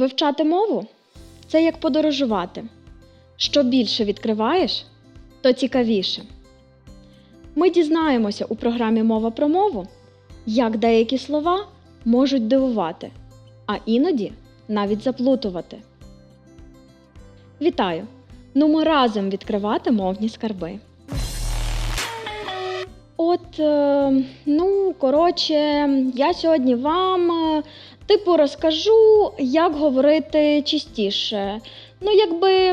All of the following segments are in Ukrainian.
Вивчати мову це як подорожувати. Що більше відкриваєш, то цікавіше. Ми дізнаємося у програмі Мова про мову, як деякі слова можуть дивувати, а іноді навіть заплутувати. Вітаю! Ну ми разом відкривати мовні скарби. От, е, ну, коротше, я сьогодні вам, е, типу, розкажу, як говорити чистіше. Ну, якби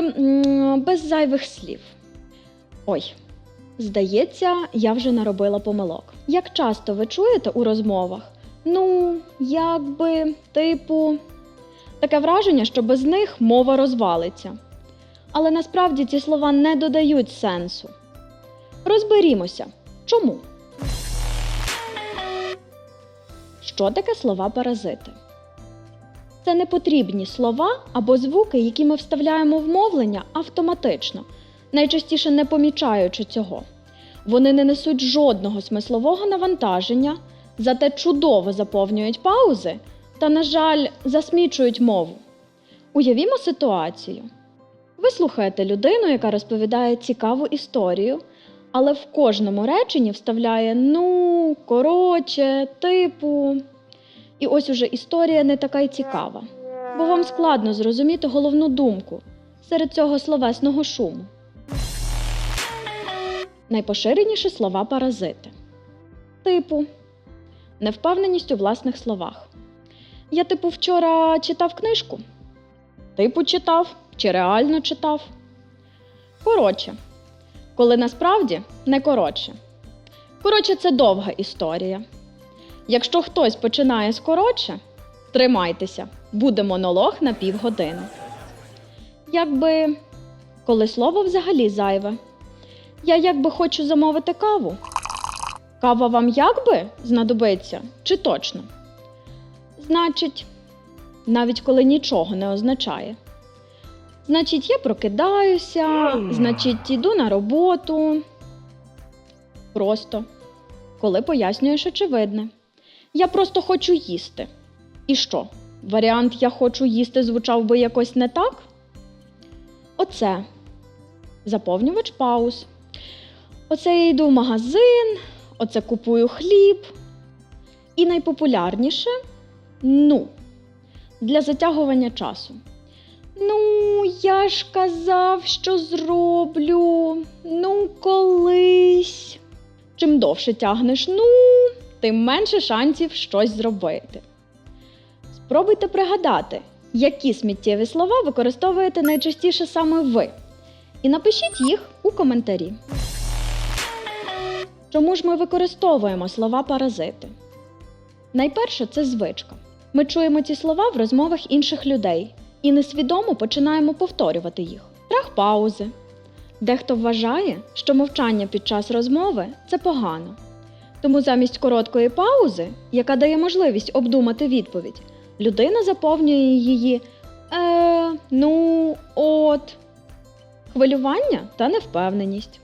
без зайвих слів. Ой, здається, я вже наробила помилок. Як часто ви чуєте у розмовах? Ну, якби, типу, таке враження, що без них мова розвалиться. Але насправді ці слова не додають сенсу. Розберімося, чому. Що таке слова паразити? Це непотрібні слова або звуки, які ми вставляємо в мовлення автоматично, найчастіше не помічаючи цього. Вони не несуть жодного смислового навантаження, зате чудово заповнюють паузи та, на жаль, засмічують мову. Уявімо ситуацію. Ви слухаєте людину, яка розповідає цікаву історію, але в кожному реченні вставляє ну, коротше, типу. І ось уже історія не така й цікава, бо вам складно зрозуміти головну думку серед цього словесного шуму. Найпоширеніші слова паразити. Типу невпевненість у власних словах. Я, типу, вчора читав книжку. Типу читав чи реально читав. Коротше, коли насправді не коротше. Коротше, це довга історія. Якщо хтось починає з коротше, тримайтеся, буде монолог на півгодини. Якби коли слово взагалі зайве. Я якби хочу замовити каву. Кава вам якби знадобиться чи точно? Значить, навіть коли нічого не означає. Значить, я прокидаюся, значить, йду на роботу. Просто, коли пояснюєш очевидне. Я просто хочу їсти. І що? Варіант я хочу їсти звучав би якось не так? Оце заповнювач пауз. Оце я йду в магазин, оце купую хліб. І найпопулярніше ну для затягування часу. Ну, я ж казав, що зроблю. Ну, колись. Чим довше тягнеш ну, тим менше шансів щось зробити. Спробуйте пригадати, які сміттєві слова використовуєте найчастіше саме ви. І напишіть їх у коментарі. Чому ж ми використовуємо слова паразити? Найперше це звичка. Ми чуємо ці слова в розмовах інших людей і несвідомо починаємо повторювати їх. Страх паузи. Дехто вважає, що мовчання під час розмови це погано. Тому замість короткої паузи, яка дає можливість обдумати відповідь, людина заповнює її е, ну, от, хвилювання та невпевненість.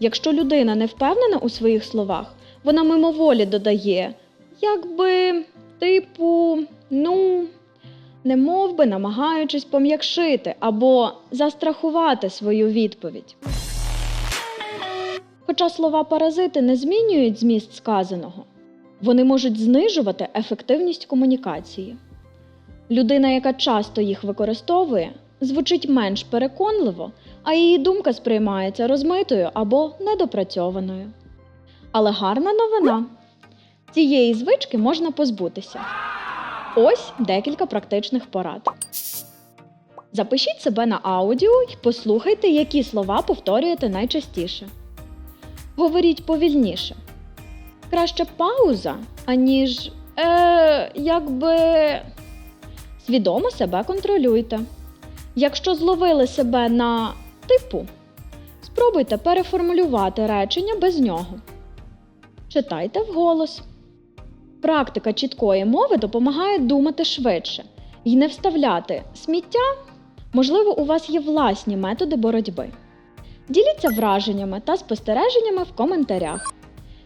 Якщо людина не впевнена у своїх словах, вона мимоволі додає, якби, типу, ну, не мов би намагаючись пом'якшити або застрахувати свою відповідь. Хоча слова паразити не змінюють зміст сказаного, вони можуть знижувати ефективність комунікації. Людина, яка часто їх використовує, звучить менш переконливо, а її думка сприймається розмитою або недопрацьованою. Але гарна новина цієї звички можна позбутися. Ось декілька практичних порад. Запишіть себе на аудіо і послухайте, які слова повторюєте найчастіше. Говоріть повільніше. Краще пауза, аніж е, якби свідомо себе контролюйте. Якщо зловили себе на типу, спробуйте переформулювати речення без нього. Читайте вголос. Практика чіткої мови допомагає думати швидше і не вставляти сміття. Можливо, у вас є власні методи боротьби. Діліться враженнями та спостереженнями в коментарях.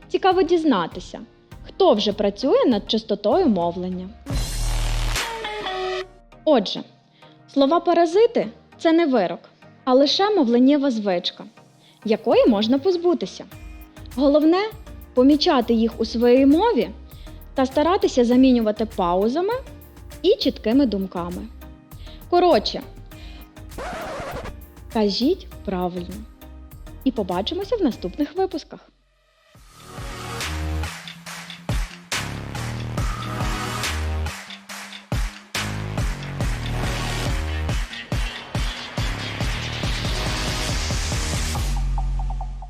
Цікаво дізнатися, хто вже працює над чистотою мовлення. Отже, Слова паразити це не вирок, а лише мовленнєва звичка, якої можна позбутися. Головне помічати їх у своїй мові та старатися замінювати паузами і чіткими думками. Коротше, кажіть правильно. І побачимося в наступних випусках.